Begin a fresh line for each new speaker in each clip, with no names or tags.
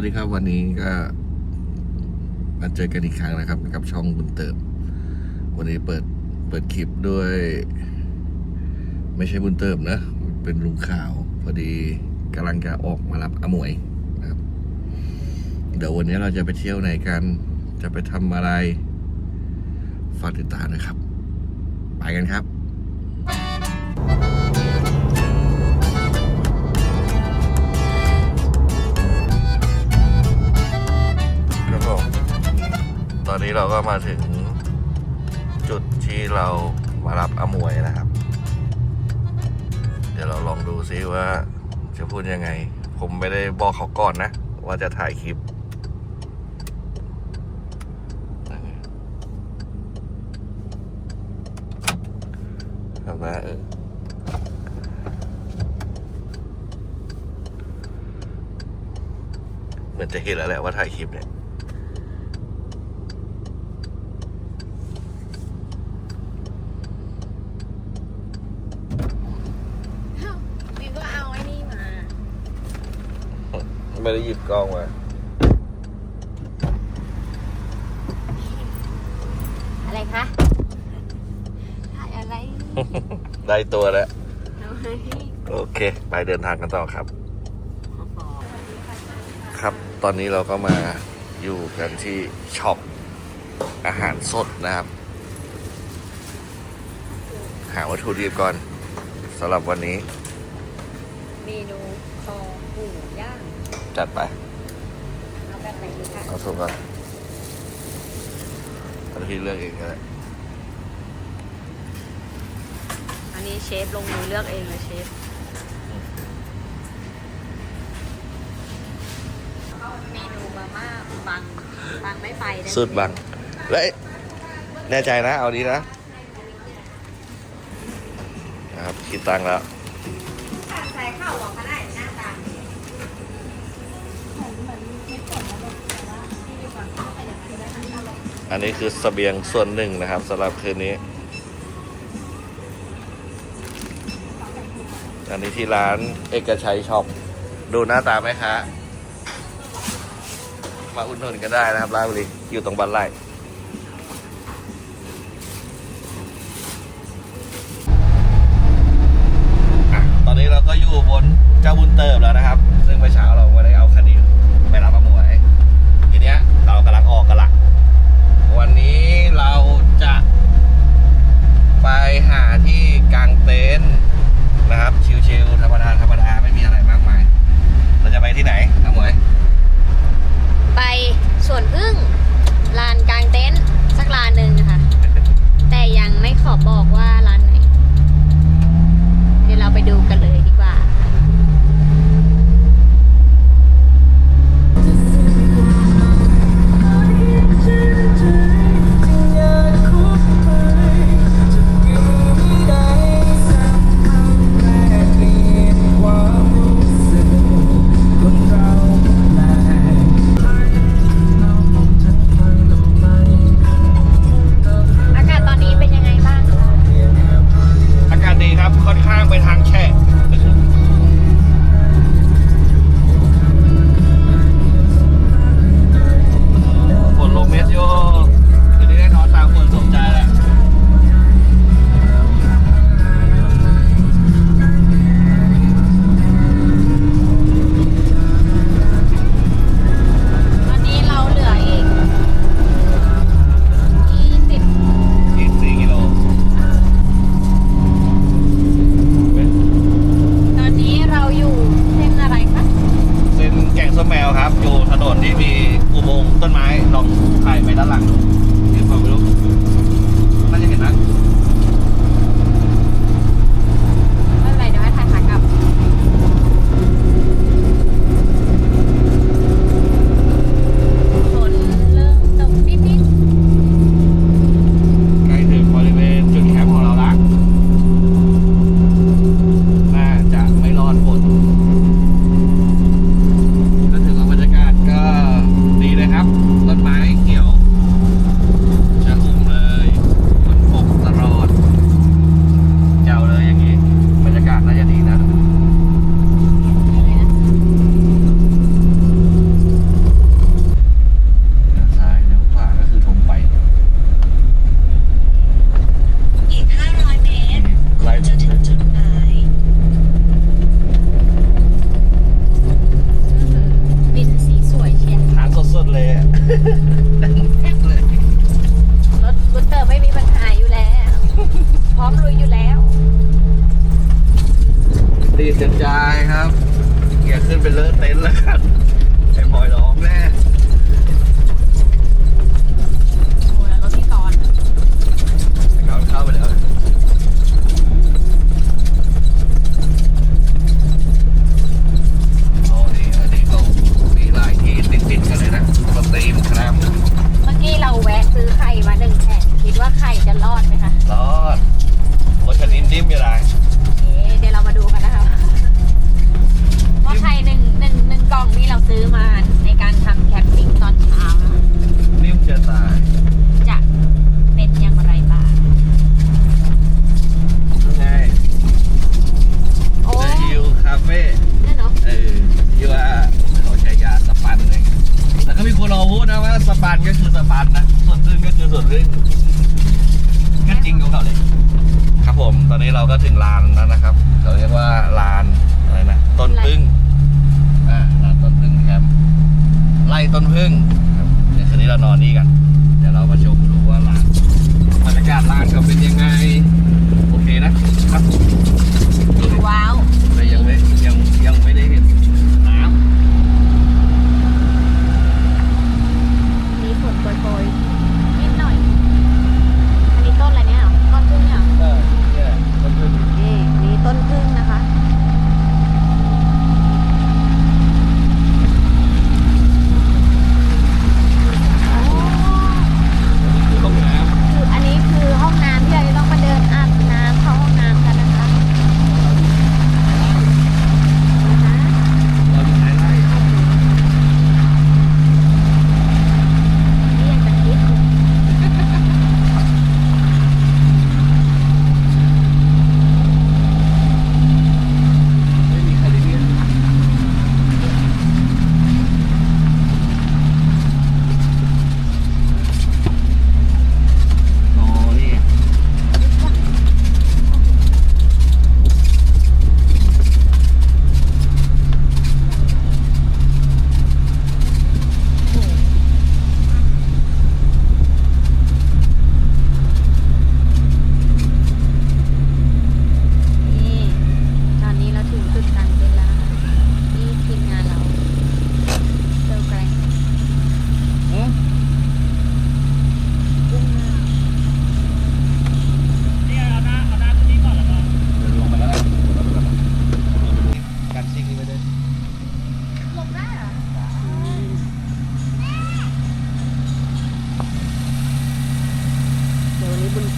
วัสดีครับวันนี้ก็มาเจอกันอีกครั้งนะครับ กับช่องบุญเติม วันนี้เปิดเปิดคลิปด้วย ไม่ใช่บุญเติมนะ เป็นลุงข่าว พอดีกำลังจะออกมารับอมวยนะครับ เดี๋ยววันนี้เราจะไปเที่ยวไหนกัน จะไปทำอะไรฝากติดตามนะครับ ไปกันครับ อนนี้เราก็มาถึงจุดที่เรามารับอมวยนะครับ เดี๋ยวเราลองดูซิว่าจะพูดยังไง ผมไม่ได้บอกเขาก่อนนะ ว่าจะถ่ายคลิปทำนะเออเหมือนจะเห็นแล้วแหละว่าถ่ายคลิปเนี่ย
วิวก็เอาไอ้นี่มา
ไม่ได้หยิบกล้องมา
อะไรคะถ่ายอะไร
ได้ตัวแล้ว
ทำไม
โอเค ไปเดินทางกันต่อครับ ครับ ตอนนี้เราก็มาอยู่กันที่ช็อปอาหารสดนะครับ หาวัตถุดิบก่อนสำหรับวันนี้
เมนูคอหมูย่าง
จัดไป
เอาแบบไหนดีคะเอ
าสุกก่อนเอาที่เลือกเองก็ได้
อันนี้เชฟลงมือเลือกเองเลยเชฟเมนูมาม่าบังบังไม่ไปได้ไหมสุดบัง
แล้วแน่ใจนะ เอาดีนะนะครับคิดตังค์แล้ว
ใส่ข้าวหรอคะได้หน้าตา
อันนี้คือเสบียงส่วนหนึ่งนะครับสำหรับคืนนี้ อันนี้ที่ร้านเอกชัยช็อปดูหน้าตาไหมคะมาอุดหนุนกันได้นะครับร้านบริอยู่ตรงบันไล่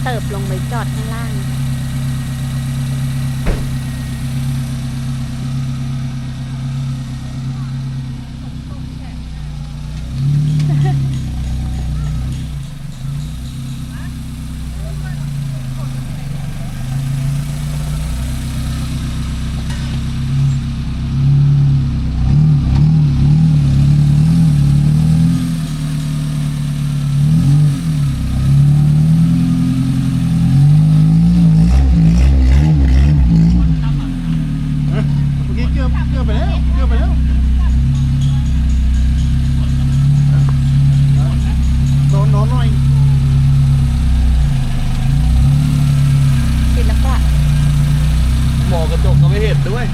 เติบลงไปจอดข้างล่าง
กระจกก็ไม่เห็นด้วย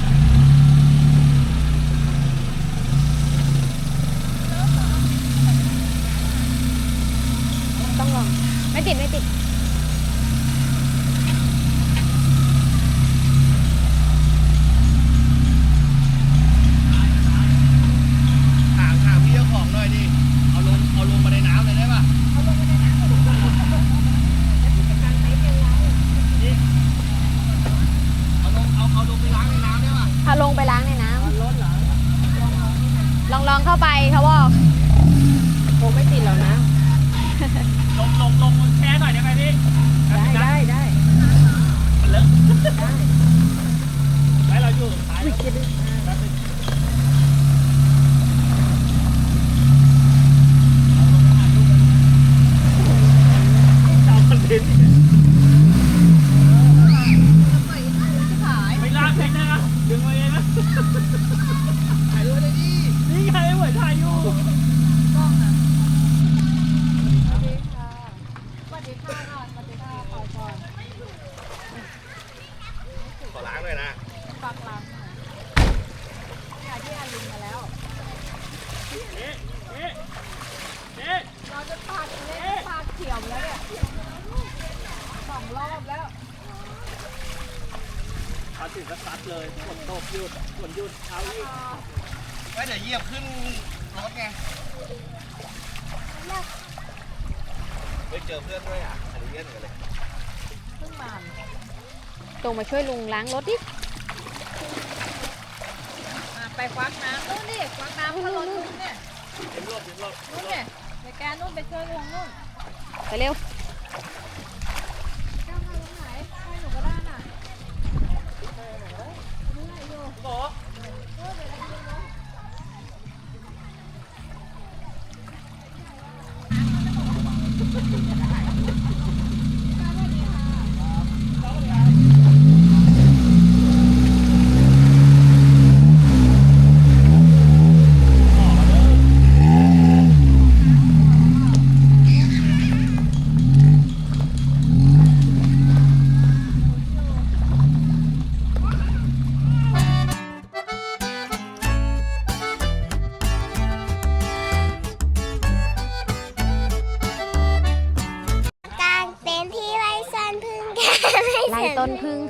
ไปเจอเพื่อนด้วยอะอันนี้เพื่อนกันเลย
เพิ่งมา
ตรงมาช่วยลุงล้างรถดิ
อะไปควักน้ำนู่นดิควักน้ำเขารถนู่นเนี่ย
เต็มรถเต็มรถนู่นเนี
่ยไปแกนู่นไปช่วยลุงนู่น
ไปเร็ว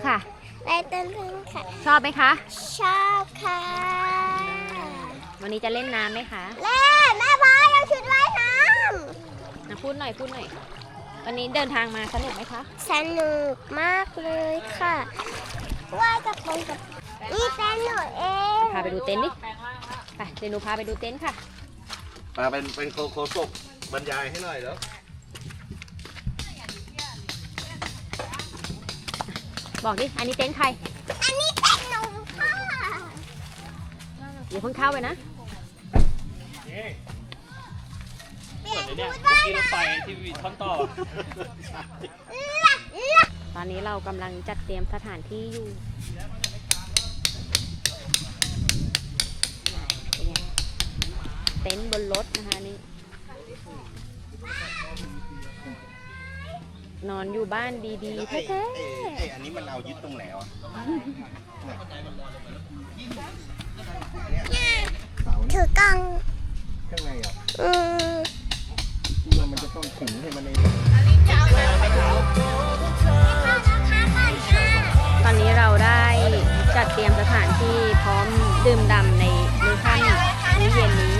ค่ะ
ไร่ต้นพึ่งค่ะ
ชอบไหมคะ
ชอบค่ะ
วันนี้จะเล่นน้ำไหมคะ
เล่แม่บอยเอาชุดว่ายน้
นะพูดหน่อยพูดหน่อย วันนี้เดินทางมาสนุกไหมคะ
ำสนุกมากเลยค่ะ ว่ายกระโปรงกับ
นี่เต
็นท์หนูเองพาไป
ดูเต็นท์ดิไปเดี๋ยวหนูพาไปดูเต็นท์ค่ะ
มาเป็นเป็นโคโคศกบรรยายให้หน่อยแล้ว
บอกดิ อันนี้เต็นท์ใคร
อันนี้เต็นท์หนูค่ะ
อย่าเพิ่งเข้าไปนะ
เอ๊ะเปลี่ยนเดี๋ยวชุเนี่ยดเมื่อว่ายกี้รถไฟน้ที่มีท่อนต่อ
ตอนนี้เรากำลังจัดเตรียมสถานที่อยู่เป็นไงเต็นท์บนรถนะคะนี่ นอนอยู่บ้านดีๆแท้ไอ้
อันนี้มันเอายึดตรงไหนวะำ
ถือกล่อง
ข้างในอะ
อืม
มันจะต้องขึงให้มันเองๆ
ตอนนี้เราได้จัดเตรียมสถานที่พร้อมดื่มด่ำในมื้อค่
ำมื้อเย็นน
ี้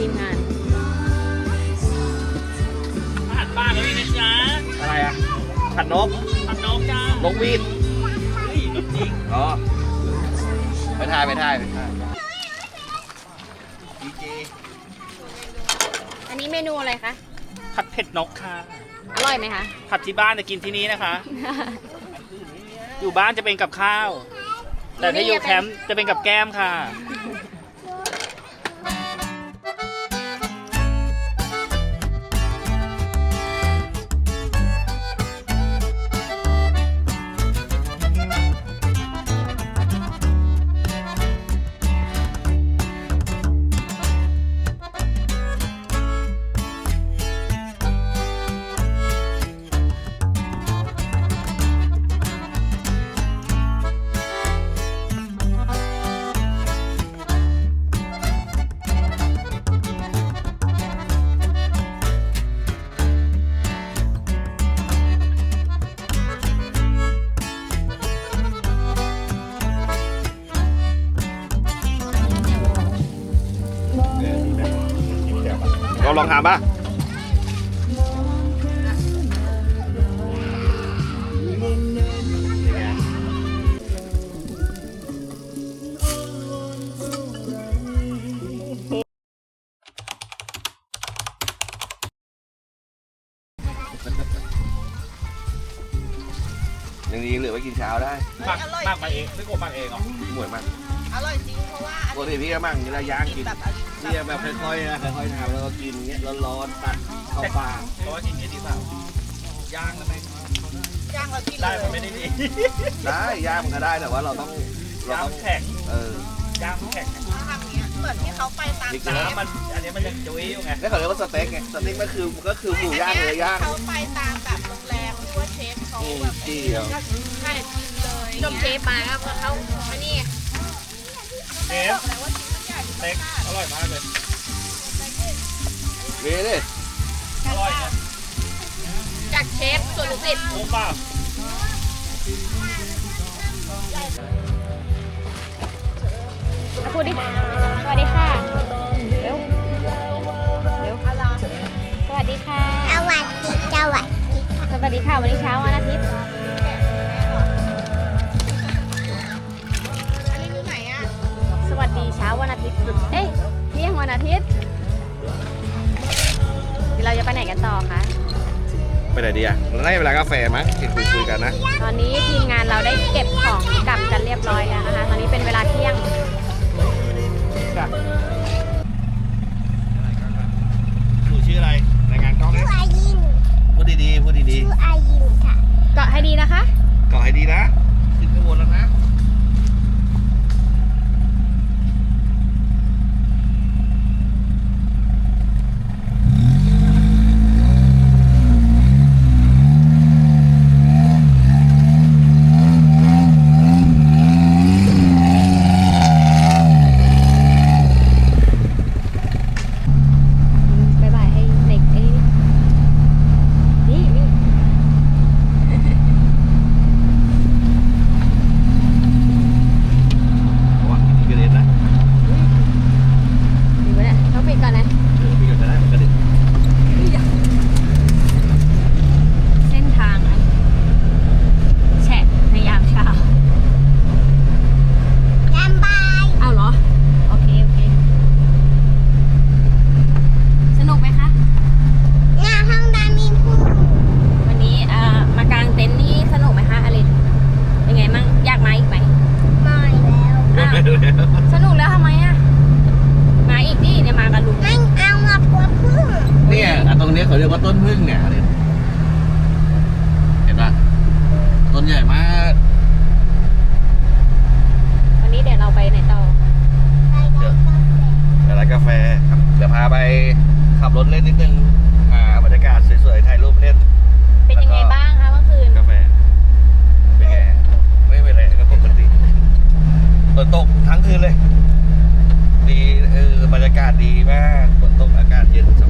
ทีมงานทีมงาน
อาหารบ้านก็มีนะจ๊ะ
อะไรอะผัดนก
ผัดน้องจ้าน
กหวีด
เฮ้ยจริง
อ๋อไปถ่ายไปถ่ายไปถ่ายดีเจ
อันนี้เมนูอะไรคะ
ผัดเผ็ดนกค่ะ
อร่อยไหมคะ
ผัดที่บ้านแต่กินที่นี้นะคะ อยู่บ้านจะเป็นกับข้าว แต่ถ้าอยู่แคมป์จะเป็นกับแก้มค่ะ
เร
ร่อยจริงเพราะว่าปกติพี่ก็มั่งเวลาย่างกินแบบพี่จะ
แบบค่อยๆนะค่อยๆทำแล้วก็กินเงี้ยร้อนๆตักเข้าปาก
เพราะว่ากินเยอะที่สุดย่างแล้วไหม
ย่างแล้วกินได้เลมันยไม่ได้
ดีได
้ย่างมันก็ได้แต่ว่าเราต้องเราย่างต้องแ
ข็ง
เอ
อย่างแข็งเข
าทำเนี้ยเหมือนที่เขาไปตามจริงเซแต่ฟว่ามั
นอันนี้มันยังจุ้ยอยู่ไง
นี่เขาเรียกว่าสเต็กไงสเต็กก็คือก็คือหมูย่างเลยย่างเขา
ไปตามแบบโรงแรมที่ว่าเชฟเขาอืมแบบจี้เดียวใช่กินเลยจมเชฟ
มาครับเขาอันนี้
เชฟเต็กอ
ร่อยมากเลย
มีดิ
อร่อยนะ
จากเชฟส่วนลูกศิษย์
โอ้
ปล่าอ
ะพูดดิสวัสดีค่ะ เร็ว เร็ว สวัสดีค่ะ ส
วัสดีสวัสดีค่ะ
สวัสดีค่ะ วันนี้เช้าวันอาทิตย์ เอ้ยเที่ยงวันอาทิตย์เดี๋ยวเราจะไปไหนกันต่อคะ
ไปไหนดีอะเราได้เวลากาแฟมั้งที่คุยคุยกันนะ
ตอนนี้ทีมงานเราได้เก็บของกลับกันเรียบร้อยแล้วนะคะ ตอนนี้เป็นเวลาเที่ยง
หนูชื่ออะไรรายงานกล้องชื่นะอ
อายิน
พูดดีๆพูดดีชื
่ออายินค่ะ
เกาะให้ดีนะคะๆ
เกาะให้ดีนะขึ้นข้างบนแล้วนะ เขาเรียกว่าต้นพึ่งเนี่ยเห็นปะต้นใหญ่มาก
วันนี้เดี๋ยวเราไปไหนต่อ
ไปร้านกาแฟครับเดี๋ยวพาไปขับรถเล่นนิดนึงหาบรรยากาศสวยๆถ่ายรูปเล่น
เป็นยังไงบ้างคะเมื่อคืนก
าแฟเป็นไงไม่เป็นไรก็ปกติฝนตกทั้งคืนเลย ดีเออบรรยากาศดีมากฝนตกอากาศเย็นส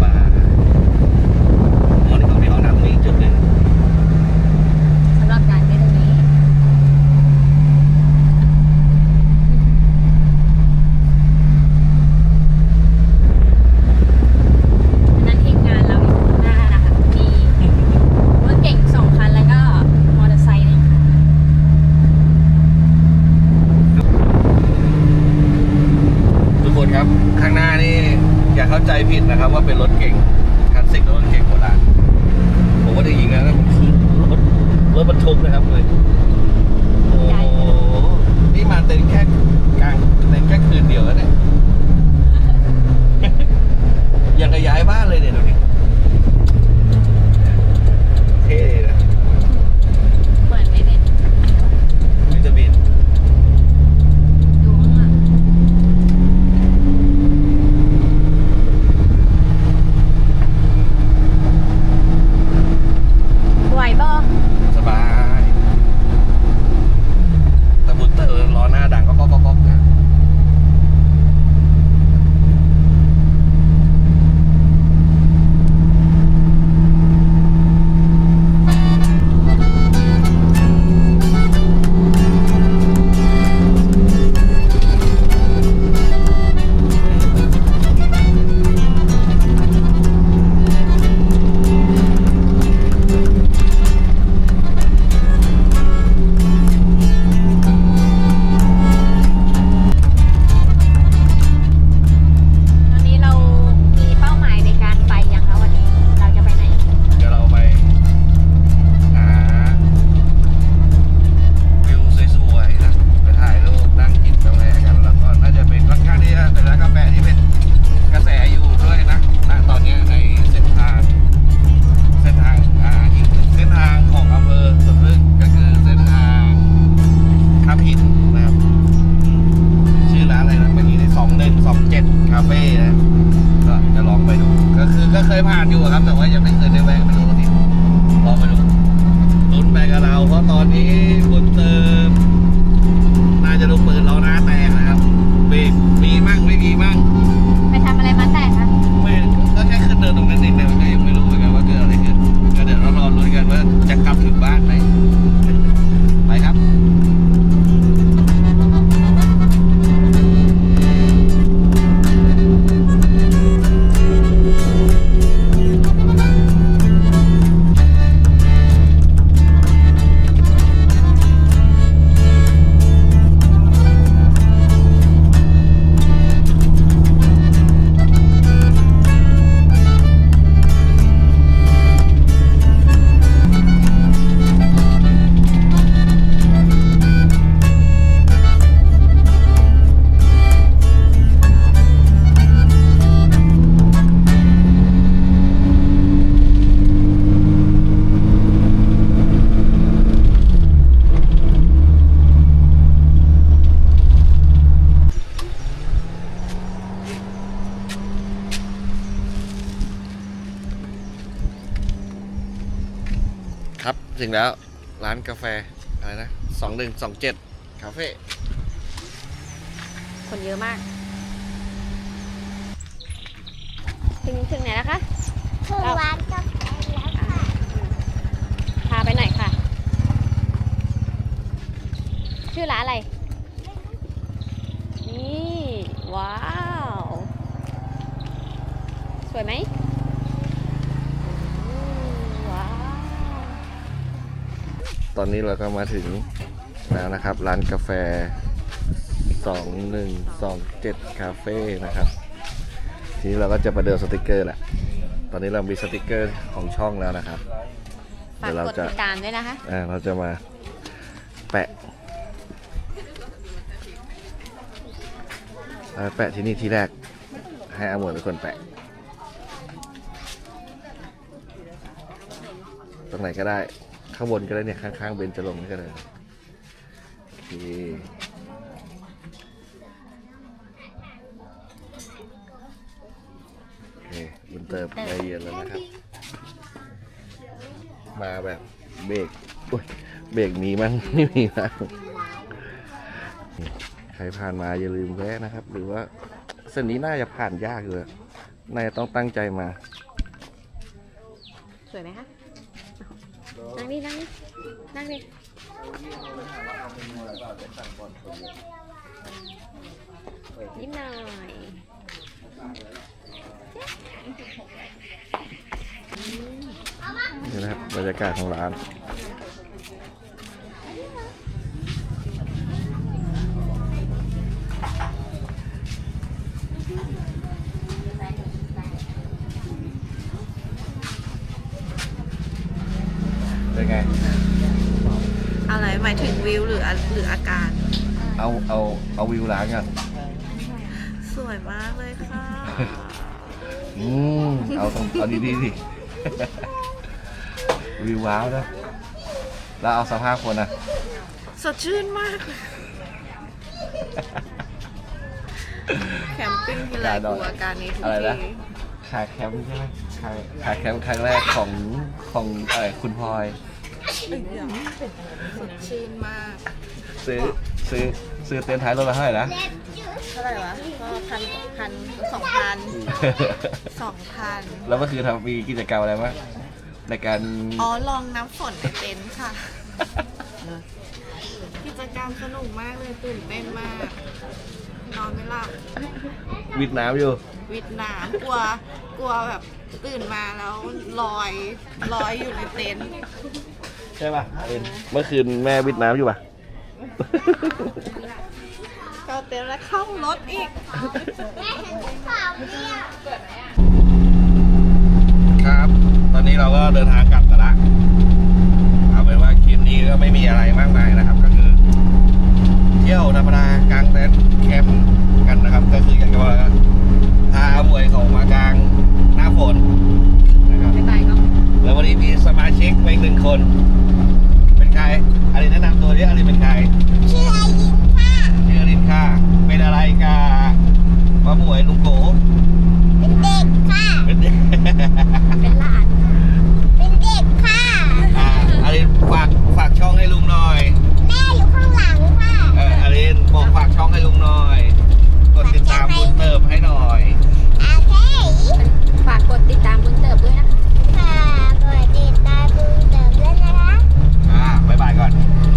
งแล้ว ร้านกาแฟ อะไรนะสองหนึ่งสองเจ็ดคาเฟ่
คนเยอะมาก ถึงถึงไหนแล้วคะ
ถึงร้านกาแฟแล้วค่ะ
พาไปหน่อยค่ะ ชื่อร้านอะไร นี่ ว้าว สวยไหมอืมว้าว ต
อนนี้เราก็มาถึงแล้วนะครับ ร้านกาแฟสองหนึ่งสองเจ็ดคาเฟ่นะครับ ทีนี้เราก็จะมาเดินสติกเกอร์แหละ ตอนนี้เรามีสติกเกอร์ของช่องแล้วนะครับ
ฝากเดี๋ยวเรากดจะติดตามด้วยนะคะ
อ่าเราจะมาแปะเอาไปแปะที่นี่ที่แรก ให้อาหมวยเป็นคนแปะ ตรงไหนก็ได้ ข้างบนก็ได้เนี่ย ข้างๆเบนจะลงนี่ก็ได้โอเคโอเคบุญเติมได้เย็นแล้วนะครับ มาแบบเบรกอุ๊ยเบรกมีมั้งไม่มีมั้งใครผ่านมาอย่าลืมแวะนะครับ หรือว่าเส้นนี้น่าจะผ่านยากเลยน่าจะต้องตั้งใจมา
สวยไหมคะ นั่งดินั่งดินั่งดิยิ้มหน่อย
นี่นะครับบรรยากาศของร้านไง
อะไรหมายถึง วิวหรือหรืออาการ
เอาเอาเอาวิวร้านกัน
สวยมากเลยค่ะ
อืมเอาตรงเอาดีๆสิวิวว้าวนะแล้วเอาสภาพคนนะ
สดชื่นมากเลยแคมปิ้งที่ไรกลัวอาการนี้ทุกอะไรนะที
ขาแคมป์ใช่ไหมขาขาแคมป์ครั้งแรกของของอะไรคุณพลอยสด ช
ื่นมาก
ซื้อซื้อซื้อเต็นท์ท้ายรถละเท่าไหร่นะ
เท่าไหร่วะก็พันพันสองพันสองพันแล
้วเมื่อคืนทำมีกิจกรรมอะไรบ้างในการอ๋อ
ลองน้ำฝนในเต็นท์ค่ะ กิจกรรมสนุกมากเลยตื่นเต้นมาก นอนไม่หลับ
วิดน้ำอยู่
วิดน้ำกลัวกลัวแบบตื่นมาแล้วลอยลอยอยู่ในเต็นท์
ใช่ป่ะเมื่อคืนแม่วิดน้ำอยู่ป่ะ
เข้าเต็นท์แล้วเข้ารถอีก
แม่เห็นภูเขาเนี่ย
ครับ ตอนนี้เราก็เดินทางกลับกันละเอาเป็นว่าคลิปนี้ก็ไม่มีอะไรมากมายนะครับ ก็คือ เที่ยวธรรมดากลางเต็นท์แคมป์กันนะครับ ก็คืออยากจะว่าพาอาหมวยเขามากลางหน้าฝนนะครับ
บ๊ายบายก็
แล้ววันนี้มีสมาชิกมาอีกหนึ่งคน นใครอะไรแนะนำตัวดิอะไรเป็นใคร
ชื่อไอรินค่ะ
ชื่อรินค่ะ เป็นอะไรกับป้าหมวยลุงโก
เป็นเด็กค่ะ เป
็นเด็ก
เป็นหลานค่ะ
เป็นเด็กค่ะอ่า
อารินฝากฝากช่องให้ลุงหน่อย
แม่อยู่ข้างหลังค่ะเออ
อารินบอกฝากช่องให้ลุงหน่อย กดติดตามบุญเติมให้หน่อย
โอเค
ฝากกดติดตามบุญเติบด้วยนะค
ะฝาะกดติดตามบุญเติบด้วย
কাঠ